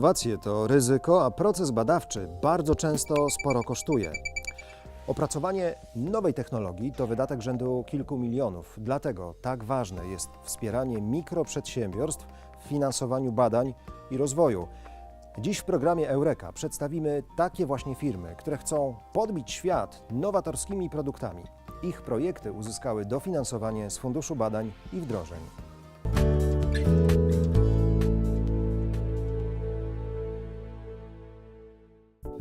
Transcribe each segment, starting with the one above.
Innowacje to ryzyko, a proces badawczy bardzo często sporo kosztuje. Opracowanie nowej technologii to wydatek rzędu kilku milionów. Dlatego tak ważne jest wspieranie mikroprzedsiębiorstw w finansowaniu badań i rozwoju. Dziś w programie Eureka przedstawimy takie właśnie firmy, które chcą podbić świat nowatorskimi produktami. Ich projekty uzyskały dofinansowanie z Funduszu Badań i Wdrożeń.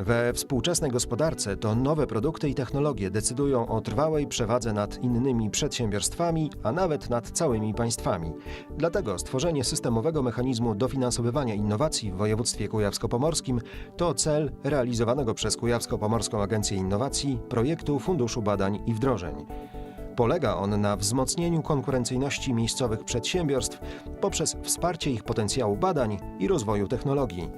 We współczesnej gospodarce to nowe produkty i technologie decydują o trwałej przewadze nad innymi przedsiębiorstwami, a nawet nad całymi państwami. Dlatego stworzenie systemowego mechanizmu dofinansowywania innowacji w województwie kujawsko-pomorskim to cel realizowanego przez Kujawsko-Pomorską Agencję Innowacji projektu Funduszu Badań i Wdrożeń. Polega on na wzmocnieniu konkurencyjności miejscowych przedsiębiorstw poprzez wsparcie ich potencjału badań i rozwoju technologii.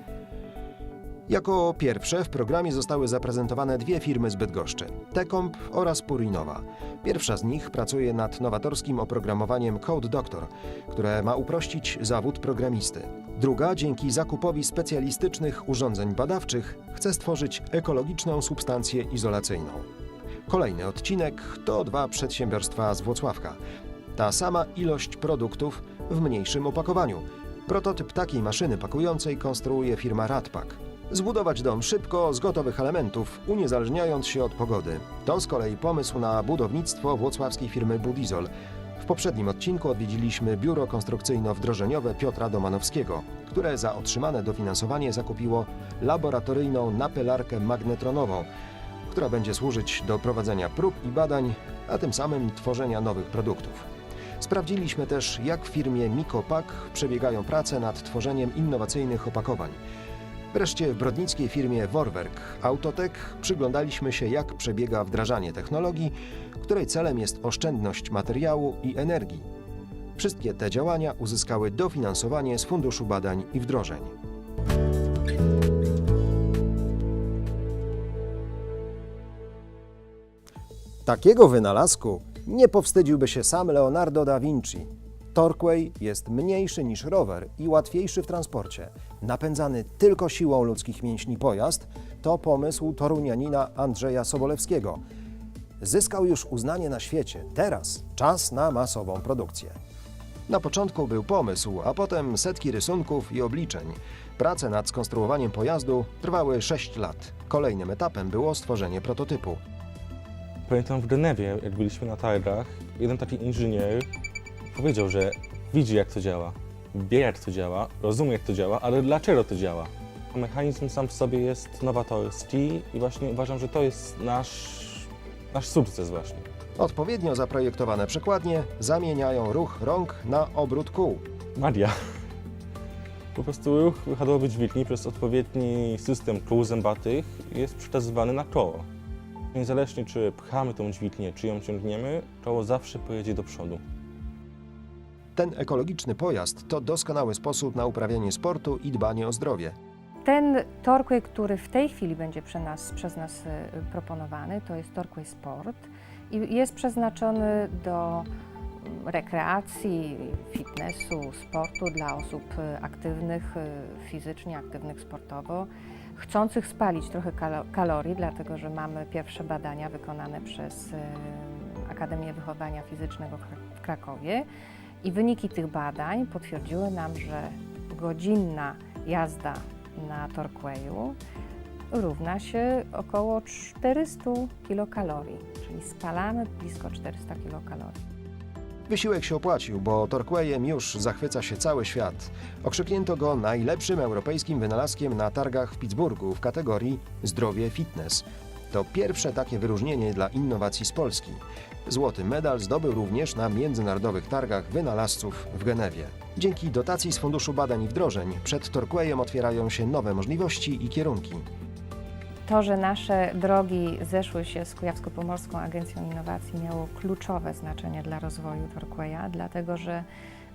Jako pierwsze w programie zostały zaprezentowane dwie firmy z Bydgoszczy: Tecomp oraz Purinowa. Pierwsza z nich pracuje nad nowatorskim oprogramowaniem Code Doctor, które ma uprościć zawód programisty. Druga, dzięki zakupowi specjalistycznych urządzeń badawczych, chce stworzyć ekologiczną substancję izolacyjną. Kolejny odcinek to dwa przedsiębiorstwa z Włocławka. Ta sama ilość produktów w mniejszym opakowaniu. Prototyp takiej maszyny pakującej konstruuje firma Radpak. Zbudować dom szybko, z gotowych elementów, uniezależniając się od pogody. To z kolei pomysł na budownictwo włocławskiej firmy Budizol. W poprzednim odcinku odwiedziliśmy biuro konstrukcyjno-wdrożeniowe Piotra Domanowskiego, które za otrzymane dofinansowanie zakupiło laboratoryjną napylarkę magnetronową, która będzie służyć do prowadzenia prób i badań, a tym samym tworzenia nowych produktów. Sprawdziliśmy też, jak w firmie Mikopak przebiegają prace nad tworzeniem innowacyjnych opakowań. Wreszcie w brodnickiej firmie Vorwerk Autotech przyglądaliśmy się, jak przebiega wdrażanie technologii, której celem jest oszczędność materiału i energii. Wszystkie te działania uzyskały dofinansowanie z Funduszu Badań i Wdrożeń. Takiego wynalazku nie powstydziłby się sam Leonardo da Vinci. Torquay jest mniejszy niż rower i łatwiejszy w transporcie. Napędzany tylko siłą ludzkich mięśni pojazd to pomysł torunianina Andrzeja Sobolewskiego. Zyskał już uznanie na świecie. Teraz czas na masową produkcję. Na początku był pomysł, a potem setki rysunków i obliczeń. Prace nad skonstruowaniem pojazdu trwały 6 lat. Kolejnym etapem było stworzenie prototypu. Pamiętam w Genewie, jak byliśmy na targach, jeden taki inżynier powiedział, że widzi jak to działa, wie jak to działa, rozumie jak to działa, ale dlaczego to działa. Mechanizm sam w sobie jest nowatorski i właśnie uważam, że to jest nasz, nasz sukces właśnie. Odpowiednio zaprojektowane przekładnie zamieniają ruch rąk na obrót kół. Magia. Po prostu ruch wychodowy dźwigni przez odpowiedni system kół zębatych jest przekazywany na koło. Niezależnie czy pchamy tą dźwignię, czy ją ciągniemy, koło zawsze pojedzie do przodu. Ten ekologiczny pojazd to doskonały sposób na uprawianie sportu i dbanie o zdrowie. Ten Torquay, który w tej chwili będzie przez nas, przez nas y, proponowany, to jest Torquay Sport i jest przeznaczony do mm, rekreacji, fitnessu, sportu dla osób y, aktywnych y, fizycznie, aktywnych sportowo, chcących spalić trochę kalo- kalorii, dlatego że mamy pierwsze badania wykonane przez Akademię Wychowania Fizycznego w Krakowie i wyniki tych badań potwierdziły nam, że godzinna jazda na Torquayu równa się około 400 kilokalorii, czyli spalamy blisko 400 kilokalorii. Wysiłek się opłacił, bo Torquayem już zachwyca się cały świat. Okrzyknięto go najlepszym europejskim wynalazkiem na targach w Pittsburghu w kategorii zdrowie fitness. To pierwsze takie wyróżnienie dla innowacji z Polski. Złoty medal zdobył również na międzynarodowych targach wynalazców w Genewie. Dzięki dotacji z Funduszu Badań i Wdrożeń przed Torquayem otwierają się nowe możliwości i kierunki. To, że nasze drogi zeszły się z Kujawsko-Pomorską Agencją Innowacji miało kluczowe znaczenie dla rozwoju Torquaya, dlatego że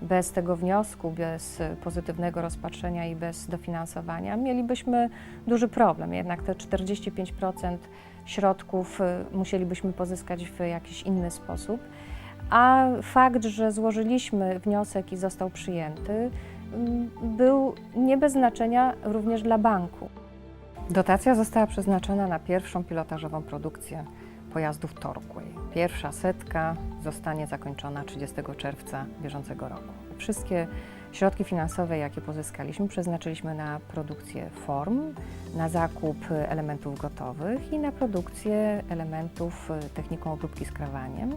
bez tego wniosku, bez pozytywnego rozpatrzenia i bez dofinansowania mielibyśmy duży problem. Jednak te 45% środków y, musielibyśmy pozyskać w jakiś inny sposób. A fakt, że złożyliśmy wniosek i został przyjęty, mm, był nie bez znaczenia również dla banku. Dotacja została przeznaczona na pierwszą pilotażową produkcję pojazdów Torquay. Pierwsza setka zostanie zakończona 30 czerwca bieżącego roku. Wszystkie środki finansowe, jakie pozyskaliśmy, przeznaczyliśmy na produkcję form, na zakup elementów gotowych i na produkcję elementów e, techniką obróbki skrawaniem.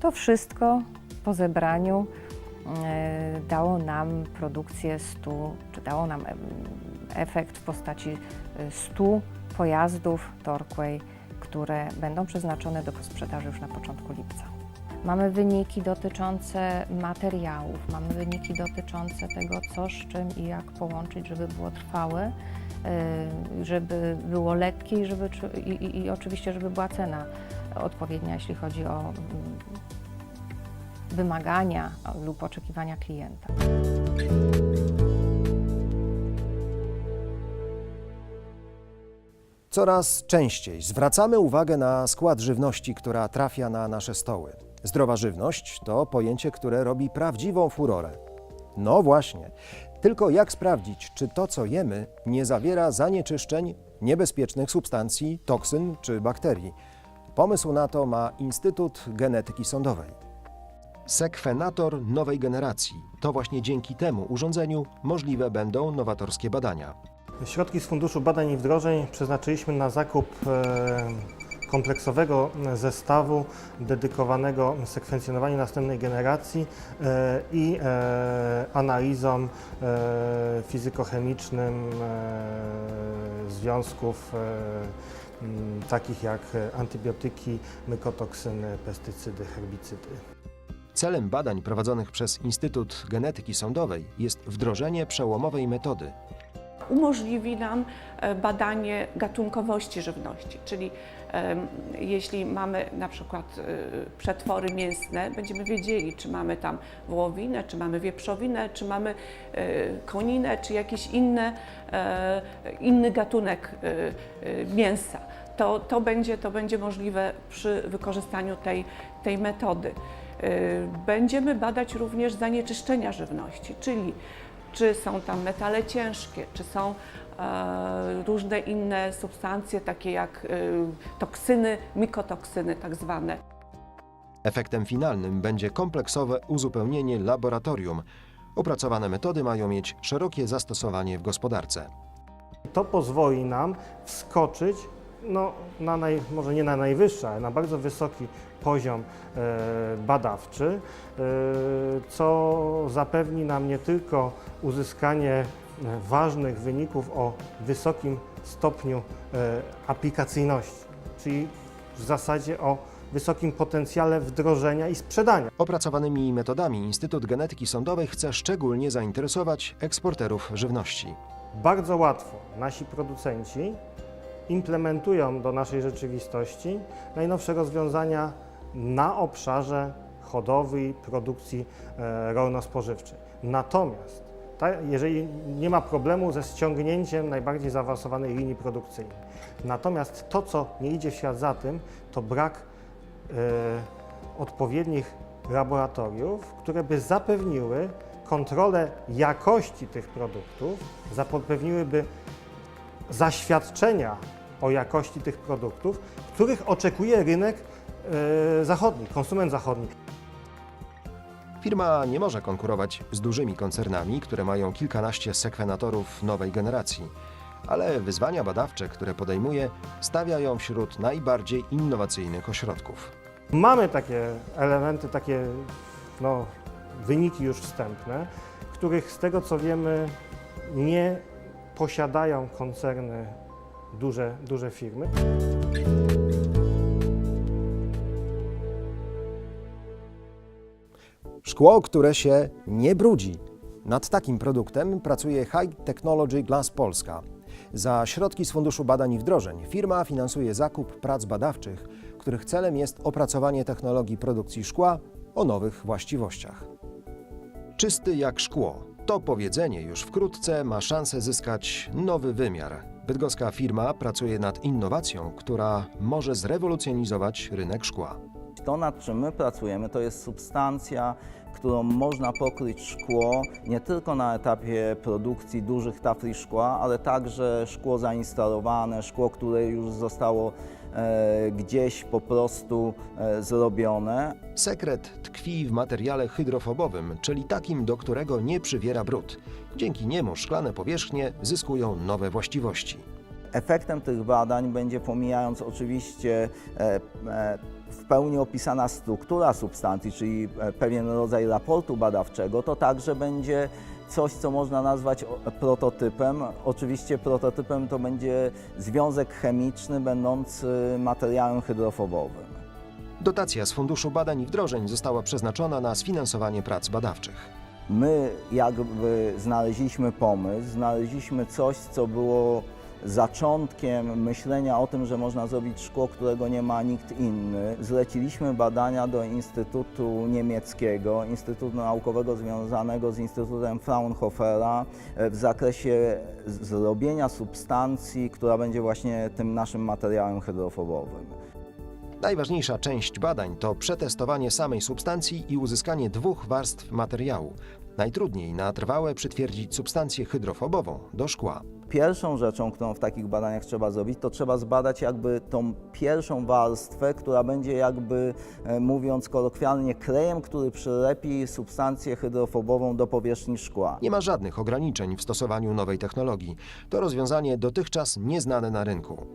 To wszystko po zebraniu e, dało nam produkcję 100, czy dało nam efekt w postaci e, 100 pojazdów Torquay, które będą przeznaczone do sprzedaży już na początku lipca. Mamy wyniki dotyczące materiałów, mamy wyniki dotyczące tego, co z czym i jak połączyć, żeby było trwałe, y, żeby było lekkie i, żeby, i, i, i oczywiście, żeby była cena odpowiednia, jeśli chodzi o mm, wymagania lub oczekiwania klienta. Coraz częściej zwracamy uwagę na skład żywności, która trafia na nasze stoły. Zdrowa żywność to pojęcie, które robi prawdziwą furorę. No właśnie, tylko jak sprawdzić, czy to, co jemy, nie zawiera zanieczyszczeń, niebezpiecznych substancji, toksyn czy bakterii? Pomysł na to ma Instytut Genetyki Sądowej. Sekwenator nowej generacji. To właśnie dzięki temu urządzeniu możliwe będą nowatorskie badania. Środki z Funduszu Badań i Wdrożeń przeznaczyliśmy na zakup e, kompleksowego zestawu dedykowanego sekwencjonowaniu następnej generacji e, i e, analizom e, fizykochemicznym związków takich jak antybiotyki, mykotoksyny, pestycydy, herbicydy. Celem badań prowadzonych przez Instytut Genetyki Sądowej jest wdrożenie przełomowej metody. Umożliwi nam e, badanie gatunkowości żywności, czyli jeśli mamy na przykład e, przetwory mięsne, będziemy wiedzieli, czy mamy tam wołowinę, czy mamy wieprzowinę, czy mamy e, koninę, czy jakiś inny, inny gatunek mięsa. To, to, będzie, to będzie możliwe przy wykorzystaniu tej, tej metody. Będziemy badać również zanieczyszczenia żywności, czyli czy są tam metale ciężkie, czy są e, różne inne substancje, takie jak e, toksyny, mikotoksyny tak zwane. Efektem finalnym będzie kompleksowe uzupełnienie laboratorium. Opracowane metody mają mieć szerokie zastosowanie w gospodarce. To pozwoli nam wskoczyć no, na naj, może nie na najwyższy, ale na bardzo wysoki poziom e, badawczy, e, co zapewni nam nie tylko uzyskanie e, ważnych wyników o wysokim stopniu aplikacyjności, czyli w zasadzie o wysokim potencjale wdrożenia i sprzedania. Opracowanymi metodami Instytut Genetyki Sądowej chce szczególnie zainteresować eksporterów żywności. Bardzo łatwo nasi producenci implementują do naszej rzeczywistości najnowsze rozwiązania na obszarze hodowli produkcji e, rolno-spożywczej. Natomiast ta, jeżeli nie ma problemu ze ściągnięciem najbardziej zaawansowanej linii produkcyjnej. Natomiast to, co nie idzie w świat za tym, to brak e, odpowiednich laboratoriów, które by zapewniły kontrolę jakości tych produktów, zapewniłyby zaświadczenia o jakości tych produktów, których oczekuje rynek zachodni, konsument zachodni. Firma nie może konkurować z dużymi koncernami, które mają kilkanaście sekwenatorów nowej generacji, ale wyzwania badawcze, które podejmuje, stawia ją wśród najbardziej innowacyjnych ośrodków. Mamy takie elementy, takie no, wyniki już wstępne, których z tego co wiemy nie posiadają koncerny, duże, duże firmy. Szkło, które się nie brudzi. Nad takim produktem pracuje High Technology Glass Polska. Za środki z Funduszu Badań i Wdrożeń firma finansuje zakup prac badawczych, których celem jest opracowanie technologii produkcji szkła o nowych właściwościach. Czysty jak szkło. To powiedzenie już wkrótce ma szansę zyskać nowy wymiar. Bydgoska firma pracuje nad innowacją, która może zrewolucjonizować rynek szkła. To, nad czym my pracujemy, to jest substancja którą można pokryć szkło nie tylko na etapie produkcji dużych tafli szkła, ale także szkło zainstalowane, szkło, które już zostało e, gdzieś po prostu e, zrobione. Sekret tkwi w materiale hydrofobowym, czyli takim, do którego nie przywiera brud. Dzięki niemu szklane powierzchnie zyskują nowe właściwości. Efektem tych badań będzie, pomijając oczywiście e, e, w pełni opisana struktura substancji, czyli e, pewien rodzaj raportu badawczego, to także będzie coś, co można nazwać prototypem. Oczywiście prototypem to będzie związek chemiczny będący materiałem hydrofobowym. Dotacja z Funduszu Badań i Wdrożeń została przeznaczona na sfinansowanie prac badawczych. My jakby znaleźliśmy pomysł, znaleźliśmy coś, co było zaczątkiem myślenia o tym, że można zrobić szkło, którego nie ma nikt inny. Zleciliśmy badania do Instytutu Niemieckiego, Instytutu Naukowego związanego z Instytutem Fraunhofera e, w zakresie zrobienia substancji, która będzie właśnie tym naszym materiałem hydrofobowym. Najważniejsza część badań to przetestowanie samej substancji i uzyskanie dwóch warstw materiału. Najtrudniej na trwałe przytwierdzić substancję hydrofobową do szkła. Pierwszą rzeczą, którą w takich badaniach trzeba zrobić, to trzeba zbadać jakby tą pierwszą warstwę, która będzie jakby, e, mówiąc kolokwialnie, klejem, który przylepi substancję hydrofobową do powierzchni szkła. Nie ma żadnych ograniczeń w stosowaniu nowej technologii. To rozwiązanie dotychczas nieznane na rynku.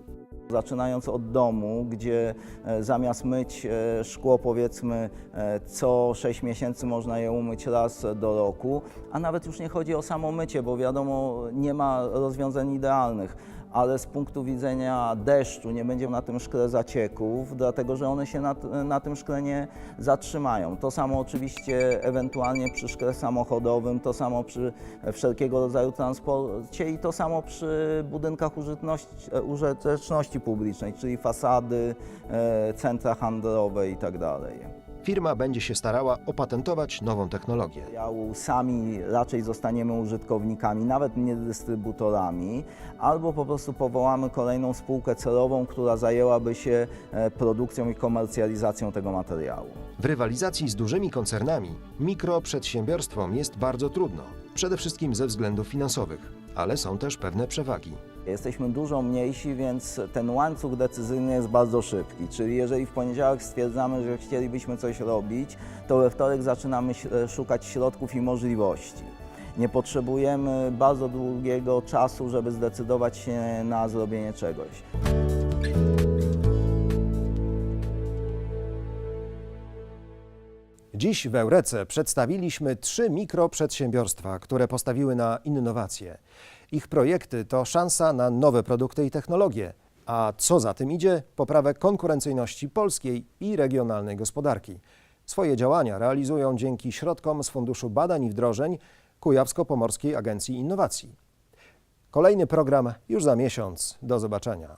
Zaczynając od domu, gdzie e, zamiast myć e, szkło powiedzmy e, co 6 miesięcy można je umyć raz do roku, a nawet już nie chodzi o samo mycie, bo wiadomo nie ma rozwiązań idealnych, ale z punktu widzenia deszczu nie będzie na tym szkle zacieków, dlatego że one się na, na tym szkle nie zatrzymają. To samo oczywiście ewentualnie przy szkle samochodowym, to samo przy wszelkiego rodzaju transporcie i to samo przy budynkach e, użyteczności publicznej, czyli fasady, e, centra handlowe itd. Firma będzie się starała opatentować nową technologię. sami raczej zostaniemy użytkownikami, nawet nie dystrybutorami, albo po prostu powołamy kolejną spółkę celową, która zajęłaby się e, produkcją i komercjalizacją tego materiału. W rywalizacji z dużymi koncernami mikroprzedsiębiorstwom jest bardzo trudno, przede wszystkim ze względów finansowych, ale są też pewne przewagi. Jesteśmy dużo mniejsi, więc ten łańcuch decyzyjny jest bardzo szybki. Czyli jeżeli w poniedziałek stwierdzamy, że chcielibyśmy coś robić, to we wtorek zaczynamy e, szukać środków i możliwości. Nie potrzebujemy bardzo długiego czasu, żeby zdecydować się na zrobienie czegoś. Dziś w Eurece przedstawiliśmy trzy mikroprzedsiębiorstwa, które postawiły na innowacje. Ich projekty to szansa na nowe produkty i technologie, a co za tym idzie, poprawę konkurencyjności polskiej i regionalnej gospodarki. Swoje działania realizują dzięki środkom z Funduszu Badań i Wdrożeń Kujawsko-Pomorskiej Agencji Innowacji. Kolejny program już za miesiąc. Do zobaczenia.